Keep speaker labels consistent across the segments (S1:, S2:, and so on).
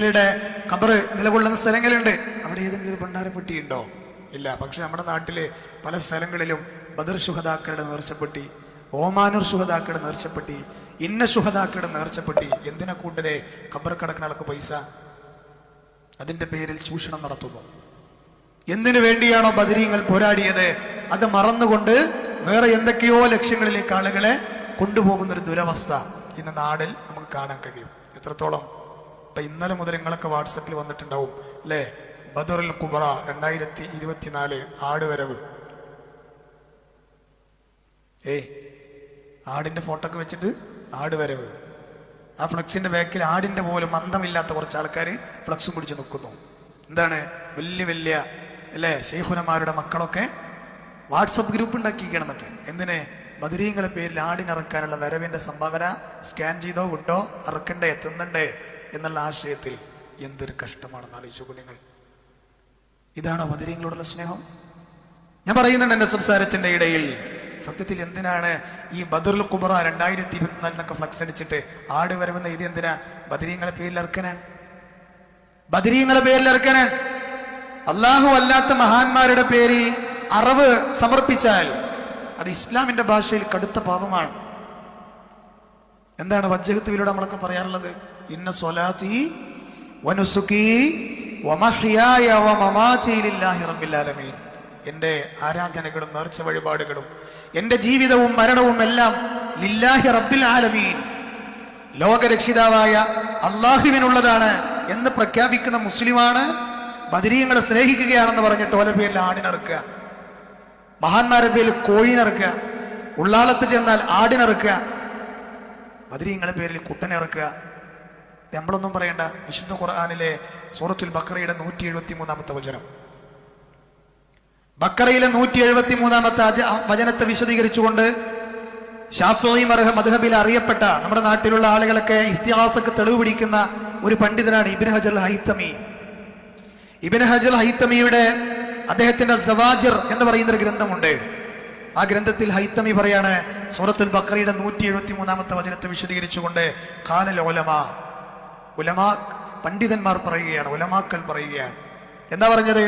S1: യുടെ കബറ് നിലകൊള്ളുന്ന സ്ഥലങ്ങളുണ്ട്. അവിടെ ഏതെങ്കിലും ഒരു ഭണ്ഡാരപ്പെട്ടി ഉണ്ടോ ഇല്ല. പക്ഷെ നമ്മുടെ നാട്ടിലെ പല സ്ഥലങ്ങളിലും ബദർ ശുഹദാക്കളുടെ നേർച്ചപ്പെട്ടി ഓമാനൂർ ശുഹദാക്കളുടെ നേർച്ചപ്പെട്ടി ഇന്ന ശുഹദാക്കളുടെ നേർച്ചപ്പെട്ടി എന്തിനെ കൂട്ടരെ ഖബർ കിടക്കുന്ന പൈസ? അതിന്റെ പേരിൽ ചൂഷണം നടത്തുന്നു. എന്തിനു വേണ്ടിയാണോ ബദരീങ്ങൾ പോരാടിയത്? അത് മറന്നുകൊണ്ട് വേറെ എന്തൊക്കെയോ ലക്ഷ്യങ്ങളിലേക്ക് ആളുകളെ കൊണ്ടുപോകുന്ന ഒരു ദുരവസ്ഥ ഇന്ന് നാടിൽ നമുക്ക് കാണാൻ കഴിയും. എത്രത്തോളം ഇപ്പൊ ഇന്നലെ മുതൽ നിങ്ങളൊക്കെ വാട്സപ്പിൽ വന്നിട്ടുണ്ടാവും അല്ലേ ബദറുൽ കുബറ രണ്ടായിരത്തി ഇരുപത്തിനാല് ആടുവരവ്. ഏ ആടിന്റെ ഫോട്ടോ ഒക്കെ വെച്ചിട്ട് ആടുവരവ്. ആ ഫ്ലക്സിന്റെ ബാക്കിൽ ആടിന്റെ പോലും മന്ദമില്ലാത്ത കുറച്ച് ആൾക്കാർ ഫ്ലക്സും പിടിച്ച് നിൽക്കുന്നു. എന്താണ്? വലിയ വലിയ അല്ലേ ശൈഖുനമാരുടെ മക്കളൊക്കെ വാട്സപ്പ് ഗ്രൂപ്പ് ഉണ്ടാക്കിയിരിക്കണം എന്നിട്ട് എന്തിന്? ബദരീങ്ങളെ പേരിൽ ആടിനിറക്കാനുള്ള വരവിന്റെ സംഭാവന സ്കാൻ ചെയ്തോ വിട്ടോ അറക്കണ്ടേ തിന്നണ്ടേ എന്നുള്ള ആശയത്തിൽ എന്തൊരു കഷ്ടമാണെന്ന് ആലോചിച്ചു നിങ്ങൾ. ഇതാണോ മധുരങ്ങളോടുള്ള സ്നേഹം? ഞാൻ പറയുന്നുണ്ട് എന്റെ സംസാരത്തിന്റെ ഇടയിൽ. സത്യത്തിൽ എന്തിനാണ് ഈ ബദറുൽ കുബറ രണ്ടായിരത്തി ഇരുപത്തിനാലിനൊക്കെ ഫ്ലക്സ് അടിച്ചിട്ട് ആട് വരവെന്ന ഇത് എന്തിനാ? ബദരീങ്ങളെ പേരിൽ ഇറക്കാനാണ് ബദരീങ്ങളെ പേരിൽ ഇറക്കാനാണ് അള്ളാഹു അല്ലാത്ത മഹാന്മാരുടെ പേരിൽ അറിവ് സമർപ്പിച്ചാൽ അത് ഇസ്ലാമിന്റെ ഭാഷയിൽ കടുത്ത പാപമാണ്. എന്താണ് വജ്ജഹത്തുവിലൂടെ നമ്മളൊക്കെ പറയാറുള്ളത്? ഇന്ന സ്വലാത്തി വനുസുക്കി വമഹിയായ വമമാതി ലില്ലാഹി റബ്ബിൽ ആലമീൻ. എന്റെ ആരാധനകളും നേർച്ച വഴിപാടുകളും എന്റെ ജീവിതവും മരണവും എല്ലാം ലില്ലാഹി റബ്ബിൽ ആലമീൻ. ലോകരക്ഷിതാവായ അള്ളാഹുവിനുള്ളതാണ് എന്ന് പ്രഖ്യാപിക്കുന്ന മുസ്ലിമാണ് ബദരീങ്ങളെ സ്നേഹിക്കുകയാണെന്ന് പറഞ്ഞ ഓല പേരിൽ ആടിനിറക്കുക മഹാന്മാരുടെ പേരിൽ കോഴിനിറക്കുക ഉള്ളാളത്ത് ചെന്നാൽ ആടിനിറക്കുക ബദരീങ്ങളെ പേരിൽ കുട്ടനിറക്കുക നമ്മളൊന്നും പറയേണ്ട. വിശുദ്ധ ഖുർആാനിലെ സൂറത്തുൽ ബക്കറയുടെ നൂറ്റി എഴുപത്തി മൂന്നാമത്തെ വചനം. ബക്കറയിലെ നൂറ്റി എഴുപത്തി മൂന്നാമത്തെ വചനത്തെ വിശദീകരിച്ചുകൊണ്ട് ഷാഫി മർഹ മധുഹബിൽ അറിയപ്പെട്ട നമ്മുടെ നാട്ടിലുള്ള ആളുകളൊക്കെ ഇസ്തിഹാസക്ക് തെളിവ് പിടിക്കുന്ന ഒരു പണ്ഡിതനാണ് ഇബിൻ ഹജൽ ഹൈത്തമി. ഇബിൻ ഹജൽ ഹൈത്തമിയുടെ അദ്ദേഹത്തിന്റെ സവാജിർ എന്ന് പറയുന്ന ഒരു ഗ്രന്ഥമുണ്ട്. ആ ഗ്രന്ഥത്തിൽ ഹൈത്തമി പറയാണ് സൂറത്തുൽ ബക്കറിയുടെ നൂറ്റി എഴുപത്തി മൂന്നാമത്തെ വചനത്തെ വിശദീകരിച്ചുകൊണ്ട് കാലൽ ഒലമ ഉലമാ പണ്ഡിതന്മാർ പറയുകയാണ് ഉലമാക്കൾ പറയുകയാണ് എന്താ പറഞ്ഞത്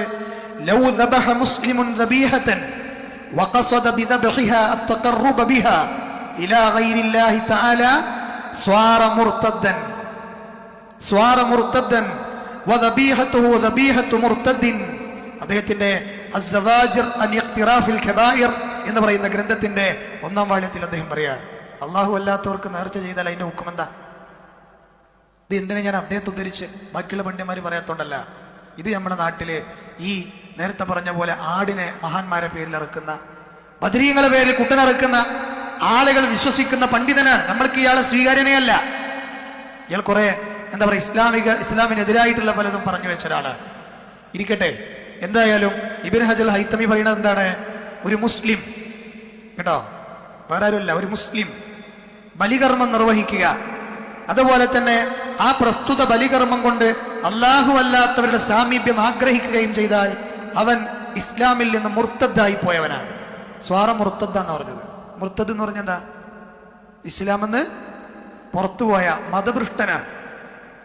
S1: ലൗ ذبح مسلم ذبيحة وقصد بذبحها التقرب بها إلى غير الله تعالى صار مرتدا സ്വാറ മുർത്തദ്ദൻ വദബീഹത്തുഹു ദബീഹത്തു മുർത്തദ്ദിൻ അദ്ദേഹത്തിന്റെ അസ്സവാജിർ അൻ ഇഖ്തിറാഫിൽ കബായിർ എന്ന് പറയുന്ന ഗ്രന്ഥത്തിന്റെ ഒന്നാം വാള്യത്തിൽ അദ്ദേഹം പറയാണ് അള്ളാഹു അല്ലാത്തവർക്ക് നേർച്ച ചെയ്താൽ അതിന്റെ ഹുക്കും എന്താ ഇത് എന്തിനാ ഞാൻ അദ്ദേഹത്തെ ഉദ്ധരിച്ച് ബാക്കിയുള്ള പണ്ഡിതന്മാർ പറയാത്തോണ്ടല്ല. ഇത് നമ്മുടെ നാട്ടിൽ ഈ നേരത്തെ പറഞ്ഞ പോലെ ആടിനെ മഹാന്മാരെ പേരിൽ ഇറക്കുന്ന ബദരീങ്ങളെ പേരിൽ കുട്ടനിറക്കുന്ന ആളുകൾ വിശ്വസിക്കുന്ന പണ്ഡിതനാണ്. നമ്മൾക്ക് ഇയാളെ സ്വീകാര്യനയല്ല ഇയാൾ കുറെ എന്താ പറയുക ഇസ്ലാമിക ഇസ്ലാമിനെതിരായിട്ടുള്ള പലതും പറഞ്ഞു വെച്ച ഒരാളാണ്. ഇരിക്കട്ടെ എന്തായാലും ഇബിൻ ഹജൽ ഹൈത്തമി പറയുന്നത് എന്താണ്? ഒരു മുസ്ലിം കേട്ടോ? വേറെ ആരുമല്ല ഒരു മുസ്ലിം. ബലികർമ്മം നിർവഹിക്കുക. അതുപോലെ തന്നെ ആ പ്രസ്തുത ബലികർമ്മം കൊണ്ട് അള്ളാഹു അല്ലാത്തവരുടെ സാമീപ്യം ആഗ്രഹിക്കുകയും ചെയ്താൽ അവൻ ഇസ്ലാമിൽ നിന്ന് മുർത്തദ്ദായി പോയവനാണ്. സ്വാറ മുർത്തദ്ദ എന്ന് പറഞ്ഞത്. മുർത്തദ് എന്ന് പറഞ്ഞെന്താ ഇസ്ലാമെന്ന് പുറത്തുപോയ മതഭൃഷ്ടനാണ്.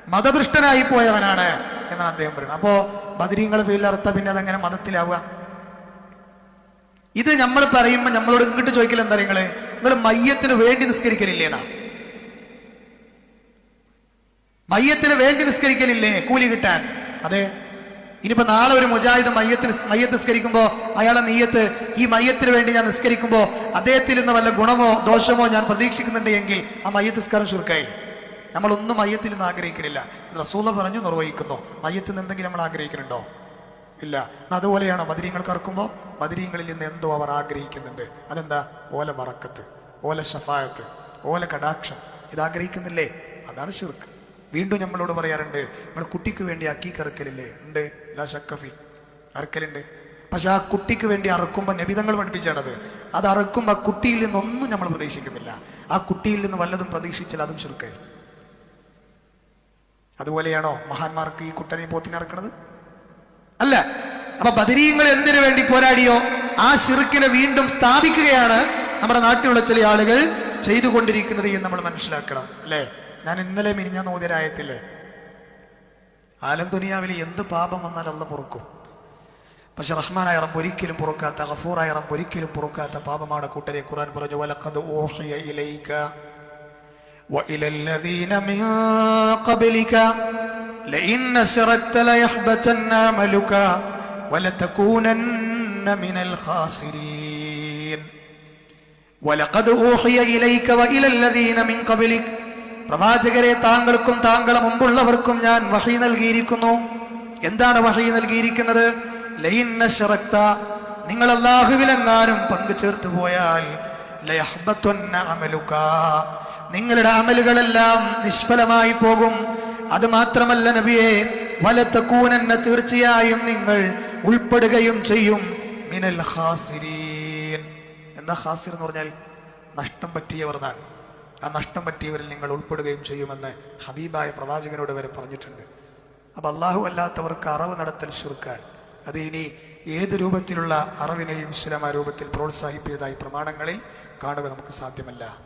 S1: മതഭൃഷ്ടനായി പോയവനാണ് എന്നാണ് അദ്ദേഹം പറയുന്നത്. അപ്പോ ബദരീങ്ങളെ പേരിൽ അർത്ഥ പിന്നെ അതെങ്ങനെ മതത്തിലാവുക. ഇത് നമ്മൾ പറയുമ്പോൾ നമ്മളോട് ഇങ്ങോട്ട് ചോദിക്കൽ എന്താ നിങ്ങൾ? നിങ്ങൾ മയ്യത്തിന് വേണ്ടി നിസ്കരിക്കലില്ലേന്നാ മയ്യത്തിന് വേണ്ടി നിസ്കരിക്കലില്ലേ? കൂലി കിട്ടാൻ. അതെ. ഇനിയിപ്പോ നാളെ ഒരു മുജാഹിദ് മയ്യത്തിന് മയ്യത്ത് നിസ്കരിക്കുമ്പോൾ അയാളെ നീയത്ത് ഈ മയ്യത്തിന് വേണ്ടി ഞാൻ നിസ്കരിക്കുമ്പോൾ അദ്ദേഹത്തിൽ നിന്ന് വല്ല ഗുണമോ ദോഷമോ ഞാൻ പ്രതീക്ഷിക്കുന്നുണ്ട് എങ്കിൽ ആ മയ്യത്ത് നിസ്കാരം ചുരുക്കായി. നമ്മളൊന്നും മയ്യത്തിൽ നിന്ന് ആഗ്രഹിക്കണില്ല. റസൂല പറഞ്ഞു നിർവഹിക്കുന്നു. മയ്യത്തിൽ നിന്ന് എന്തെങ്കിലും നമ്മൾ ആഗ്രഹിക്കുന്നുണ്ടോ? ഇല്ല. അതുപോലെയാണ്? ബദരീങ്ങൾക്ക് കറക്കുമ്പോൾ ബദരീങ്ങളിൽ നിന്ന് എന്തോ അവർ ആഗ്രഹിക്കുന്നുണ്ട്. അതെന്താ? ഓല വറക്കത്ത് ഓല ഷഫായത്ത് ഓല കടാക്ഷം. ഇത് ആഗ്രഹിക്കുന്നില്ലേ? അതാണ് ഷിർക്ക് വീണ്ടും നമ്മളോട് പറയാറുണ്ട് നമ്മൾ കുട്ടിക്ക് വേണ്ടി അക്കീക്ക് ഇറക്കലില്ലേ ഉണ്ട് ലാ ഷക്കഫി അറക്കലുണ്ട്. പക്ഷെ ആ കുട്ടിക്ക് വേണ്ടി അറക്കുമ്പോൾ നബിതങ്ങൾ പഠിപ്പിച്ചാണത് അത് അറക്കുമ്പോൾ ആ കുട്ടിയിൽ നിന്നൊന്നും നമ്മൾ പ്രതീക്ഷിക്കുന്നില്ല. ആ കുട്ടിയിൽ നിന്ന് വല്ലതും പ്രതീക്ഷിച്ചാൽ അതും ഷിർക്കായി അതുപോലെയാണോ മഹാന്മാർക്ക് ഈ കുട്ടനെ പോത്തിനിറക്കണത് അല്ല. അപ്പൊ ബദരീങ്ങൾ എന്തിനു വേണ്ടി പോരാടിയോ? ആ ഷിർക്കിനെ വീണ്ടും സ്ഥാപിക്കുകയാണ് നമ്മുടെ നാട്ടിലുള്ള ചില ആളുകൾ ചെയ്തുകൊണ്ടിരിക്കുന്നത് എന്ന് നമ്മൾ മനസ്സിലാക്കണം അല്ലേ? ഞാൻ ഇന്നലെ മിനിഞ്ഞ നോതിരായത്തില്ലേ ആലം ദുനിയാവിൽ എന്ത് പാപം വന്നാൽ അല്ല പൊറുക്കും പക്ഷെ റഹ്മാനായ റബ്ബ് ഒരിക്കലും പൊറുക്കാത്ത ഗഫൂറായ റബ്ബ് ഒരിക്കലും പൊറുക്കാത്ത പാപമാണ് കൂട്ടരെ ഖുർആൻ പറഞ്ഞു വലഖദ് ഊഹിയ ഇലൈക وإلى الذين من قبلك لئن أشركت ليحبطن عملك ولتكونن من الخاسرين ولقد أوحي إليك وإلى الذين من قبلك പ്രവാചകരെ താങ്കൾക്കും താങ്കളെ മുമ്പുള്ളവർക്കും ഞാൻ വഹി നൽകിയിരിക്കുന്നു. എന്താണ് വഹി നൽകിയിരിക്കുന്നത്? ലൈന്ന നിങ്ങൾ അള്ളാഹുവിലെങ്ങാനും പങ്കു ചേർത്ത് പോയാൽ അമലുക. നിങ്ങളുടെ അമലുകളെല്ലാം നിഷ്ഫലമായി പോകും. അത് മാത്രമല്ല നബിയെ വലത്തക്കൂനെന്ന തീർച്ചയായും നിങ്ങൾ ഉൾപ്പെടുകയും ചെയ്യും. മിനൽ ഖാസിരീൻ എന്താ ഖാസിർ എന്ന് പറഞ്ഞാൽ നഷ്ടം പറ്റിയവർ എന്നാണ്. ആ നഷ്ടം പറ്റിയവരിൽ നിങ്ങൾ ഉൾപ്പെടുകയും ചെയ്യുമെന്ന് ഹബീബായ പ്രവാചകനോട് വരെ പറഞ്ഞിട്ടുണ്ട്. അപ്പം അള്ളാഹു അല്ലാത്തവർക്ക് അറിവ് നടത്തൽ ശുർക്കാൻ. അത് ഇനി ഏത് രൂപത്തിലുള്ള അറിവിനെയും ഇസ്ലാം രൂപത്തിൽ പ്രോത്സാഹിപ്പിച്ചതായി പ്രമാണങ്ങളിൽ കാണുക നമുക്ക് സാധ്യമല്ല.